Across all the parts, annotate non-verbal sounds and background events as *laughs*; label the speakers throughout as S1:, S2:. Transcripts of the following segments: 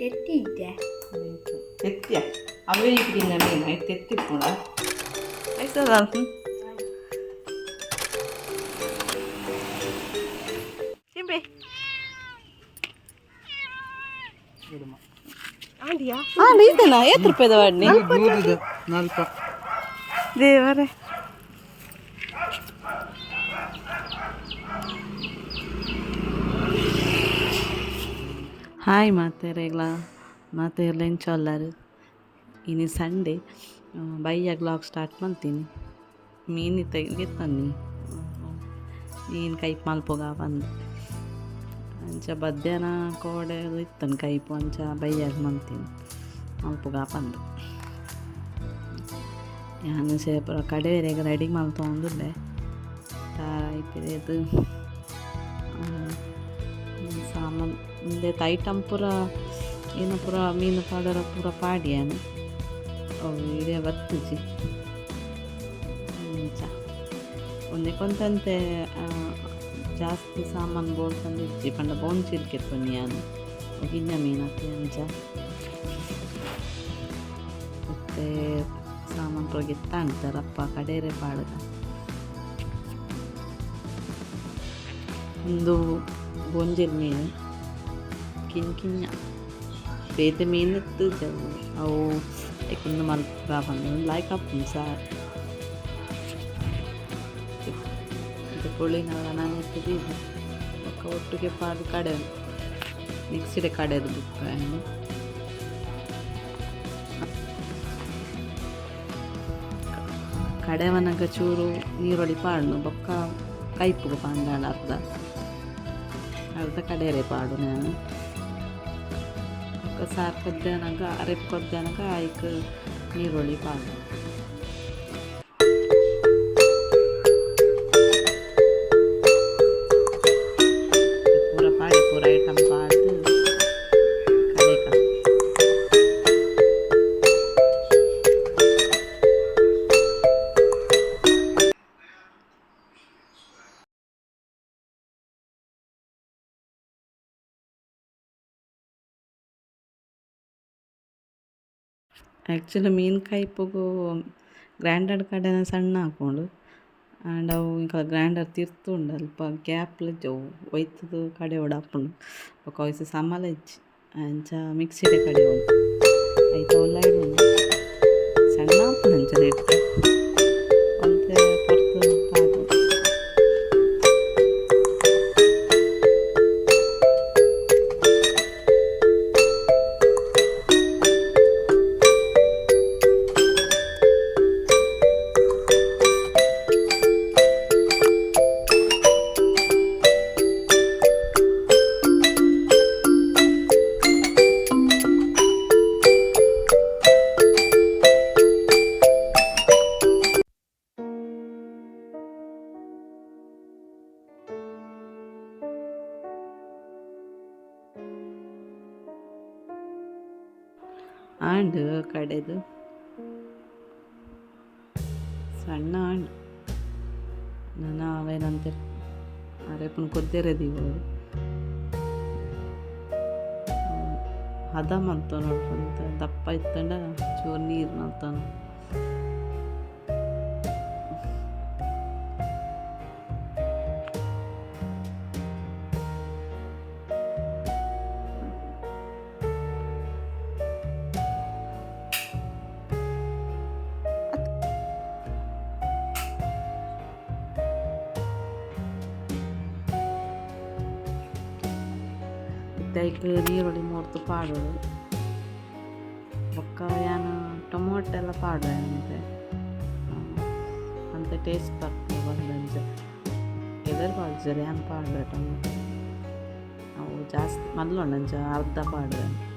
S1: ತೆತ್ತಿದ್ದೆ
S2: ತೆತ್ತಿಯ ಅವೇ ಇಟ್ಟಿನ ಮೀನು ತೆತ್ತಿಟ್ಕೊಂಡ ಆಯ್ತದ ಸಿಂಬೆ ಆಂಡಿಯಾ ಆಂಡಿ ಇದನ್ನ ಏತ್ ರೂಪಾಯಿದ ವಾಡಿನಿ ದೇವರೇ ಹಾಯ್ ಮಾತೇರೆಗ್ಲ ಮಾತೇರ್ಲ ಎಂಚೊಲ್ಲಾರು ಇನಿ ಸಂಡೇ. ಬೈಯ ಗ್ಲಾಗ್ ಸ್ಟಾರ್ಟ್ ಮಾಡ್ತೀನಿ. ಮೀನು ತೆಗೆತನ್ನಿ ಮೀನು ಕೈಪ್ ಮಲ್ಪೋಗ ಬಂದು. ಅಂಚ ಮಧ್ಯಾಹ್ನ ಕೋಡೆ ಇತ್ತನು ಕೈಪು, ಅಂಚ ಬೈಯಾಗ ಮಂತೀನಿ. ಮಲ್ಪೋಗ ಬಂದು. ನಾನು ಸೇಪುರ ಕಡೆವರೆಗೆ ರೆಡಿ ಮಲ್ತೊಂದುಲ್ಲೆ ತಾರಾಯ್ತು ಮುಂದೆ ಐಟಮ್ ಪೂರ, ಏನು ಪೂರ, ಮೀನು ಪಾಡರ ಪೂರ ಪಾಡಿಯಾನು? ಅವು ಇಡೀ ಬತ್ತುಜಿ ಅಂಚ ಒಂದೇ ಕೊಂತಂತೆ ಜಾಸ್ತಿ ಸಾಮಾನು ಇಚ್ಚಿ ಪಂಡ ಬೋನ್ ಚಿಲ್ಕೆತ್ತೊನಿ ನಾನು. ಗಿನ್ನ ಮೀನತ್ತೆ ಅಂಚ ಮತ್ತೆ ಸಾಮಾನು ಪೂರ ಗೆತ್ತ ಅಂತಾರಪ್ಪ ಕಡೇರೆ ಪಾಡಗ ಒಂದು ಗೊಂಜಲ್ ಮೀನು. ಕಿನ್ ಕಿನ್ನ ಬೇತೆ ಮೀನು ಇತ್ತು ಜವು ಅವು ಯಾಕಂದ್ರೆ ಮಲ್ಪುರ ಬಂದು ಲಾಯ್ಕ್ ಅಪ್ಪು ಸಾರ್ ಇದು ಕುಳಿನಲ್ಲ ನಾನು ಇಟ್ಟಿದ್ದು ಒಕ್ಕ ಒಟ್ಟಿಗೆ ಪಾದು ಕಡೆ ಮಿಕ್ಸಿಡೆ ಕಡೆದು ಬಿಟ್ಟು ಕಡೆವನಗ ಚೂರು ನೀರೊಳಿ ಪಾಡ್ನು ಬೊಕ್ಕ ಕೈಪುಗು ಪಾಂಡಾಳ ಅರ್ಧ ಅರ್ಧ ಕಡೆಯರೆ ಪಾಡು ನಾನು ಬೊಕ್ಕ ಸಾರು ಕೊದ್ದನಗ ಅರೆಪ್ ಕೊದ್ದನಗ ಐಕ್ ನೀರೊಳಿ ಪಾಡು ಆ್ಯಕ್ಚುಲಿ ಮೀನು ಕೈಪುಗು ಗ್ರ್ಯಾಂಡರ್ ಕಡೆನ ಸಣ್ಣ ಹಾಕೊಂಡು ಆ್ಯಂಡ್ ಅವು ಈಗ ಗ್ರ್ಯಾಂಡರ್ ತಿರ್ತುಂಡು ಅಲ್ಪ ಗ್ಯಾಪ್ಲ ಜವು ಒಯ್ತದ, ಕಡೆ ಒಡಾಪುಂಡು ಬೊಕ ಒಯ್ಸ ಸಮಲ ಇಜ್ಜಿ ಅಂಚ ಮಿಕ್ಸಿಡೆ ಕಡೆ ಉಂಡು ಐತ ಒಲ್ಲ ಸಣ್ಣ ಆಪುಂಡು ಅಂಚನೆ ಆಂಡ್ ಕಡೆದು. ಸಣ್ಣ ಆಂಡ್ ನನ್ನ ಅವೇನಂತೆ. ಅರೆಪನ್ ಕೊದ್ದೆರೆದೀವು ಹದ ಮಂತ ನೋಡ್ಕೊಂತ ದಪ್ಪ ಇತ್ತಂಡ ಚೂರು ನೀರು ಮಂತಾನ ಇತ್ತೈಕ್ ಈರುಳ್ಳಿ ಮೂರ್ತು ಪಾಡು ಬೊಕ್ಕ ಏನು ಟೊಮೊಟೊ ಎಲ್ಲ ಪಾಡು ಅಂತೆ. ಅಂತ ಟೇಸ್ಟ್ ಬರ್ತದೆ ಬಂದಂಜ ಎದರ್ ಬಾಜರಿ ಏನು ಪಾಡ್ರೆ ಟೊಮೊಟೊ? ಅವು ಜಾಸ್ತಿ ಮಲ್ಲೊಂಡಂಚ ಅರ್ಧ ಪಾಡ್ರೆ.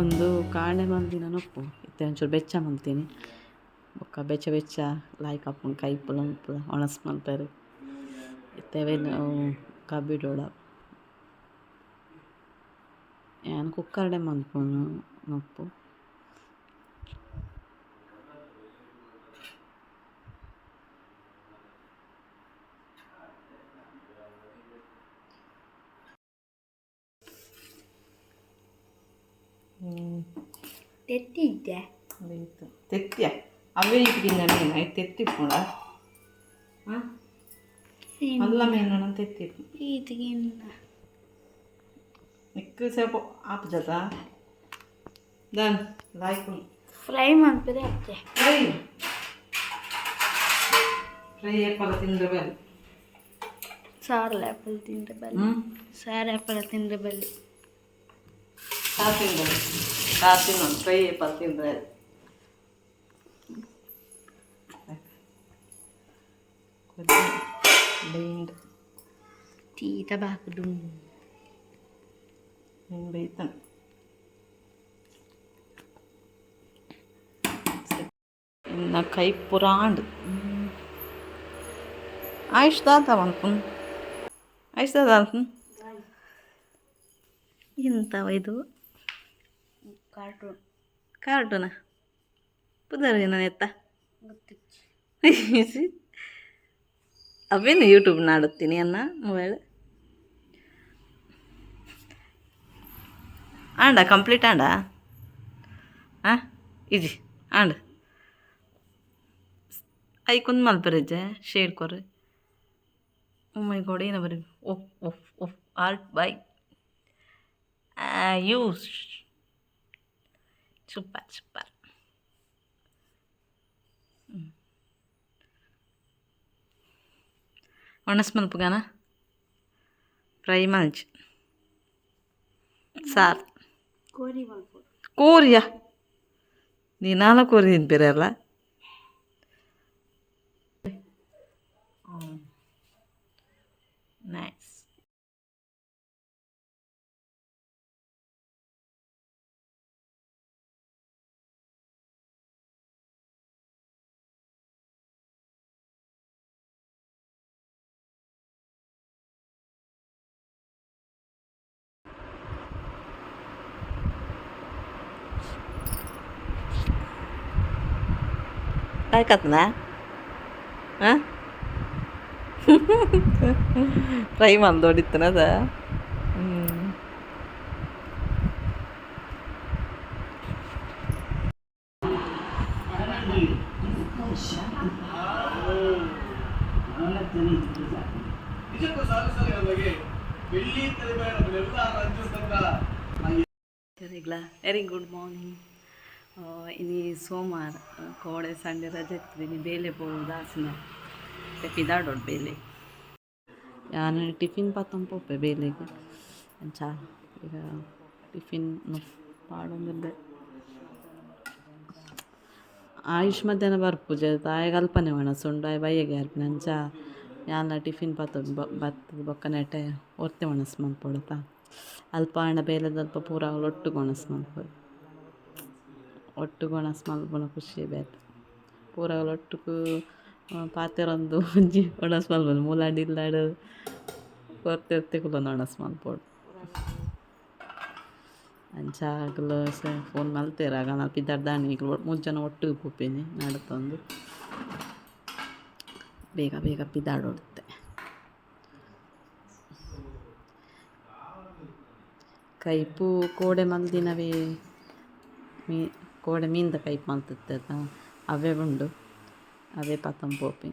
S2: ಒಂದು ಕಾಣೆ ಮಂದಿನ ನೊಪ್ಪು. ಇತ್ತೆ ಒಂಚೂರು ಬೆಚ್ಚ ಮಂತೀನಿ ಬೊಕ್ಕ ಬೆಚ್ಚ ಬೆಚ್ಚ ಲಾಯ್ಕ್ ಆಪುಂಡು ಕೈಪುಲ ಉಪ್ಪುಲ ಒಣಸ್ ಮಲ್ಪೆರ್. ಇತ್ತೆ ಕಬ್ಬಿಡೋಡ ಏನು ಕುಕ್ಕರ್ಡೆ ಮಲ್ಪುನು ನೊಪ್ಪು.
S1: ತೆತ್ತಿದ್ದೆ
S2: ಅದೈತು ತೆತ್ತಿಯ ಅವೇ ಇಟ್ಟಿದ್ದ ಮೀನು ಆಯ್ತು ತೆತ್ತಿಪ್ಪುಳ ಅಲ್ಲ
S1: ಮೀನು
S2: ತೆತ್ತಿಪ್ಪು ಈತಿಗಿಲ್ಲ ఎక్కువ సేపు ఆపు చేత
S1: దాని లైక్ ఫ్రై
S2: మంపిదే అచ్చే ఫ్రై ఫ్రై ఎప్పల
S1: తిండ్రబల్లి సారు లేపలు తిండ్రబల్లి
S2: సారు
S1: ఎప్పల తిండ్రబల్లి ತಿಂದ್ರೆ ಬಲ್ಲಿ
S2: ಸಾರು ತಿಂದ್ರೆ ಸಾರು ತಿನ್ನೋದು ಫ್ರೈ ಏಪಲ್ ತಿಂದ್ರೆ ಬೇಂಡ್
S1: ತೀಟ ಬಾಕುಡು
S2: ಬೇಂಡ್ ಬೇಯ್ತಾನೆ ಇನ್ನು ಕೈ ಪುರಾಂಡ್ ಆಯುಷ್ ದಾದ ಅನ್ಕೊಂಡು ಆಯುಷ್ ದಾದ ಅನ್ಕೊಂಡು ಎಂತವ ಇದು
S1: ಕಾರ್ಟೂನ್
S2: ಕಾರ್ಟೂನ ಪುದರ್ ನಾನು ಎತ್ತ? *laughs* ಅವೇನು ಯೂಟ್ಯೂಬ್ ನಾಡುತ್ತೀನಿ ಅನ್ನ ಮೊಬೈಲ್ ಆಂಡ ಕಂಪ್ಲೀಟ್ ಆಂಡ? ಹಾಂ ಇಜಿ ಆಂಡ. ಐಕೊಂದು ಮಲ್ಪರಿಜ್ಜೆ ಶೇಡ್ ಕೊರ್ರಿ. ಮೈ ಗೋಡೆ ಏನ ಬರೀ ಓಫ್ ಓಫ್ ಓಫ್ ಆರ್ಟ್ ಬೈ. Use. Super super ಒಣಸ್ ಮಲ್ಪಗಾನ fry mulch sir
S1: ಕೋರಿ ಮಾಡ್ಬೋದು
S2: ಕೋರಿಯಾ ದಿನಾಲ ಕೋರಿ ತಿಂತೀರಲ್ಲ ಆಯ್ಕತ್ನಾ? ಹಾಂ ಫ್ರೈ ಮಂದು ಹೊಡಿತನದ ಹ್ಞೂ ವೆರಿ ಗುಡ್ ಮಾರ್ನಿಂಗ್ ಇನಿ ಸೋಮವಾರ ಕೋಡೆ ಸಂಡೆ ರಜೆ ಇರ್ತೀನಿ ಬೇಲೆ ಪೋವುದು ಹಾಸನ ಪಿದಾಡೋಡು ಬೇಲೆ ನಾನು ಟಿಫಿನ್ ಪಾತಂ ಪೋಪೆ ಬೇಲೆಗೆ ಅಂಚ ಈಗ ಟಿಫಿನ್ ಪಾಡೊಂದಿರ್ದೆ ಆಯುಷ್ ಮಧ್ಯಾಹ್ನ ಬರ್ಪುಜೆ ತಾಯ ಕಲ್ಪನೆ ಮಾಡ ಸುಂಡಾಯ ಬೈಯಗೆ ಅರ್ಪಿನ ಅಂಚ ಯಾನ ಟಿಫಿನ್ ಪಾತೊಡು ಬತ್ತದ ಬೊಕ್ಕ ನೆಟೆ ಒರ್ತೆ ಒಣಸ್ ಮಲ್ಪೊಡತ ಅಲ್ಪ ಹಣ ಬೇಲೆದಲ್ಪ ಪೂರ ಒಟ್ಟು ಒಣಸ್ ಮಲ್ಪೊಡು ಒಟ್ಟು ಒಣಸ್ ಮಲ್ಪುನ ಖುಷಿ ಬೇತ ಪೂರ ಒಟ್ಟುಗು ಪಾತೆರೊಂದು ಒಂಜಿ ಒಣಸ್ ಮಲ್ಪೊಡು ಮುಲಾಡ್ ಇಲ್ಲಾಡ್ ಕೊರ್ತಿರ್ತಿ ಕುಲೊಂದು ಒಣಸ್ ಮಲ್ಪೊಡು ಅಂಚ ಆಗಲು ಫೋನ್ ಮಲ್ತೆರ್ ಆಗ ನಾ ಪಿದಾರ್ದಾಣಿ ಈಗ ಮೂರು ಜನ ಒಟ್ಟಿಗೆ ಪೋಪೇನಿ ನಡ್ತೊಂದು ಬೇಗ ಬೇಗ ಪಿದಾಡೋಡುತ್ತೆ. ಕೈಪು ಕೋಡೆ ಮಲ್ದಿನವೇ, ಮೀ కోడమీంద కైపాంతుతుంది అవే ఉండు అవే పతం పోపి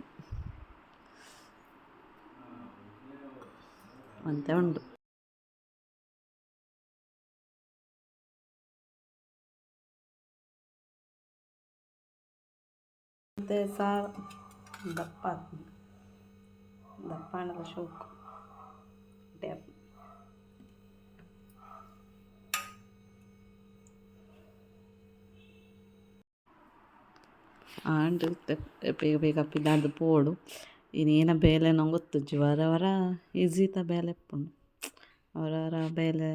S2: అంతే ఉండు అంతే సార్ దప్ప దప్ప అంటే షూక్ అంటే ಆಂಡ್ ಬೇಗ ಬೇಗ ಪಿದಾರ್ದು ಪೋಡು ಇನ್ನೇನ ಬೇಲೆ ನಂಗೆ ಗೊತ್ತುಜ್ಜಿ ವರ ವರ ಈಸಿತ ಬೇಲೆ ಇಪ್ಪುಂಡು ಅವರವರ ಬೇಲೆ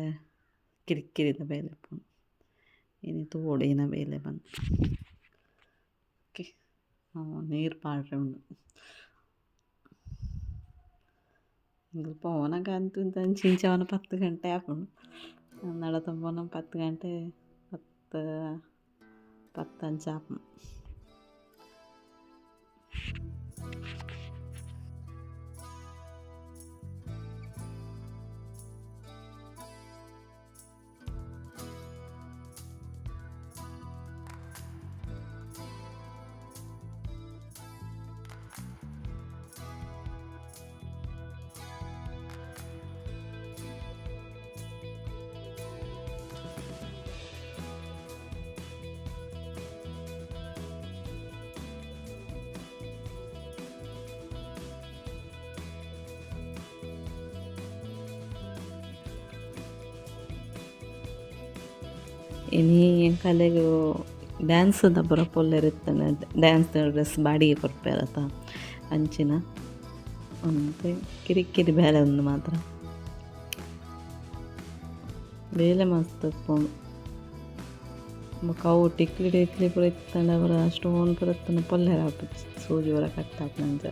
S2: ಕಿರಿಕಿರಿದ ಬೇಲೆ ಇಪ್ಪುಂಡು ಏನಿತ್ತು ಓಡಿನ ಬೇಲೆ ಬಂದು ಓಕೆ ನೀರು ಪಾಡ್ರೆ ಉಂಡು ఇంక పోనక అంత చించవన పత్తు గంటే ఆపండు నడతం పత్తు గంటే పత్తు పత్తు ಇನಿ ಕಲೆಗೂ ಡ್ಯಾನ್ಸದ ಪೂರ ಪೊಲ್ಲೆರಿತ್ತಾನೆ ಡ್ಯಾನ್ಸ್ ಡ್ರೆಸ್ ಬಾಡಿಗೆ ಕೊಡ್ಪೇರತ ಅಂಚಿನ. ಮತ್ತು ಕಿರಿಕಿರಿ ಬೇಲೆ ಒಂದು ಮಾತ್ರ. ಬೇಲೆ ಮಸ್ತ್ ಉಪ್ಪುಂಡು ಬೊಕ ಅವು ಟಿಕ್ಲಿ ಟಿಕ್ಲಿ ಪೂರ ಇತ್ತಂಡ ಅವರ ಸ್ಟೋನ್ ಪೂರ ಇತ್ತಂಡ ಪೊಲ್ಲೆರ ಆಪುಜಿ ಸೂಜಿ ಪೂರ ಕಟ್ಟಾಪುನಂಚ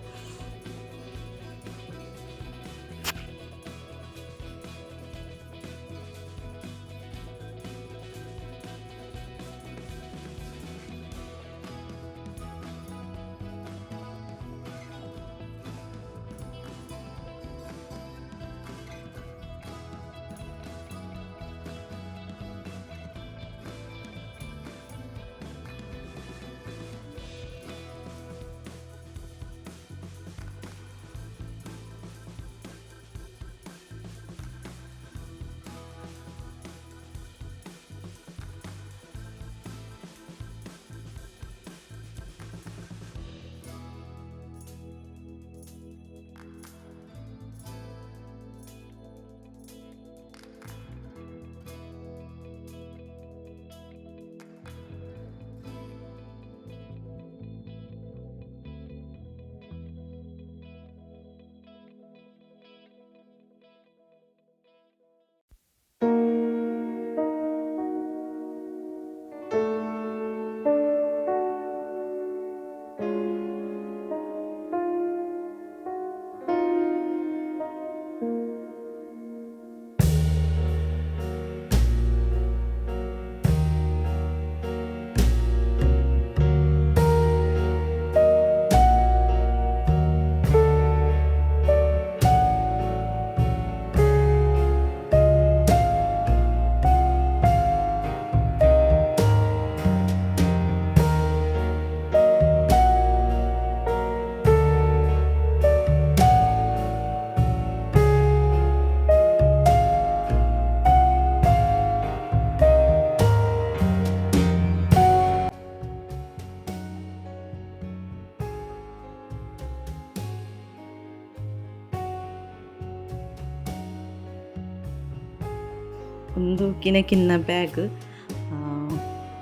S2: ಒಂದು ಕಿನಕಿನ್ನ ಬ್ಯಾಗ್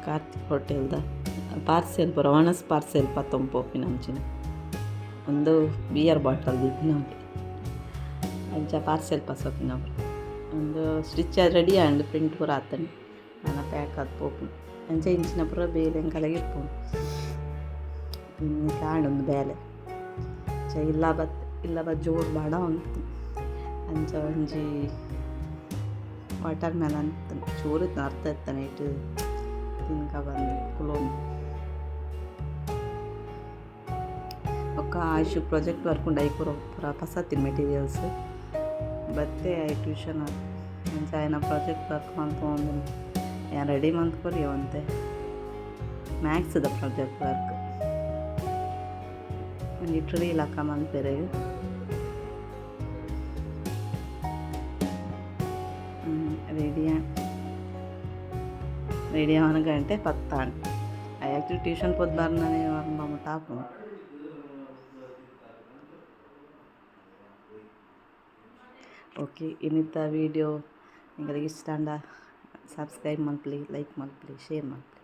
S2: ಕಾರ್ತಿಕ್ ಹೋಟೆಲ್ದ ಪಾರ್ಸೆಲ್ ಪೂರ, ಒಣಸ್ ಪಾರ್ಸೆಲ್ ಪತ್ತೊಂಪೋಪಿನಂಚಿನ ಒಂದು ಬಿಯರ್ ಬಾಟಲ್ ದಿಪ್ಪಿನವ್ರು ಅಂಚ ಪಾರ್ಸೆಲ್ ಪಸೋಪಿನವ್ರು ಒಂದು ಸ್ಟಿಚ್ ರೆಡಿ ಆಂಡ್ ಪ್ರಿಂಟ್ ಪೂರ ಆತನೆ. ನಾನು ಪ್ಯಾಕ್ ಆದ ಪೋಪು ಅಂಚ ಇಂಚಿನ ಪೂರ ಬೇಲೆ ಕಲೆಗೆ ಇಪ್ಪುಂಡು ಇನ್ನು ಕಾಂಡೊಂದು ಬೇಲೆ ಇಲ್ಲ ಬತ್ ಇಲ್ಲ ಬತ್ ಜೋರು ಬಾಡ ಉಂಟು ಅಂಚ ಒಂಜಿ ವಾಟರ್ ಮೆಲನ್ ಚೂರು ಅರ್ಥ ಇರ್ತಾನೆ ಇಟ್ಟು ತಿನ್ಕ ಬಂದು ಕುಲೋಮ್ ఒక ಆಯುಷ್ ಪ್ರಾಜೆಕ್ಟ್ ವರ್ಕ್ ಉಂಡು ಐಕುರ ಪೂರ ಪಸತ್ತಿನ ಮೆಟೀರಿಯಲ್ಸ್ ಬತ್ತೆ ಐ ಟ್ಯೂಷನ್ ಅಂಚ ಆಯ್ನ ಪ್ರಾಜೆಕ್ಟ್ ವರ್ಕ್ ಮಲ್ತೊಂದು ಏನು ರೆಡಿ ಮಂತ್ಕೊರಿ ಅಂತೆ ಮ್ಯಾಥ್ಸ್ದ ಪ್ರಾಜೆಕ್ಟ್ ವರ್ಕ್ ಲಿಟ್ರಲಿ ಇಲಾಖ ಮಲ್ಪೆರೆ ರೆಡಿ ರೆಡಿ ಆವನ ಗಂಟೆ ಪತ್ತಾಂಡ್ ಆ್ಯಕ್ಚುಲಿ ಟ್ಯೂಷನ್ ಪೋದ್ ಬರ್ನೇ ಮಮ್ಮ ಟಾಪು ಓಕೆ ಇನ್ನಿತ್ತ ವೀಡಿಯೋ ನಿಮಗೆ ಇಷ್ಟ ಅಂಡ ಸಬ್ಸ್ಕ್ರೈಬ್ ಮಲ್ಪಲಿ ಲೈಕ್ ಮಲ್ಪಲಿ ಶೇರ್ ಮಲ್ಪಲಿ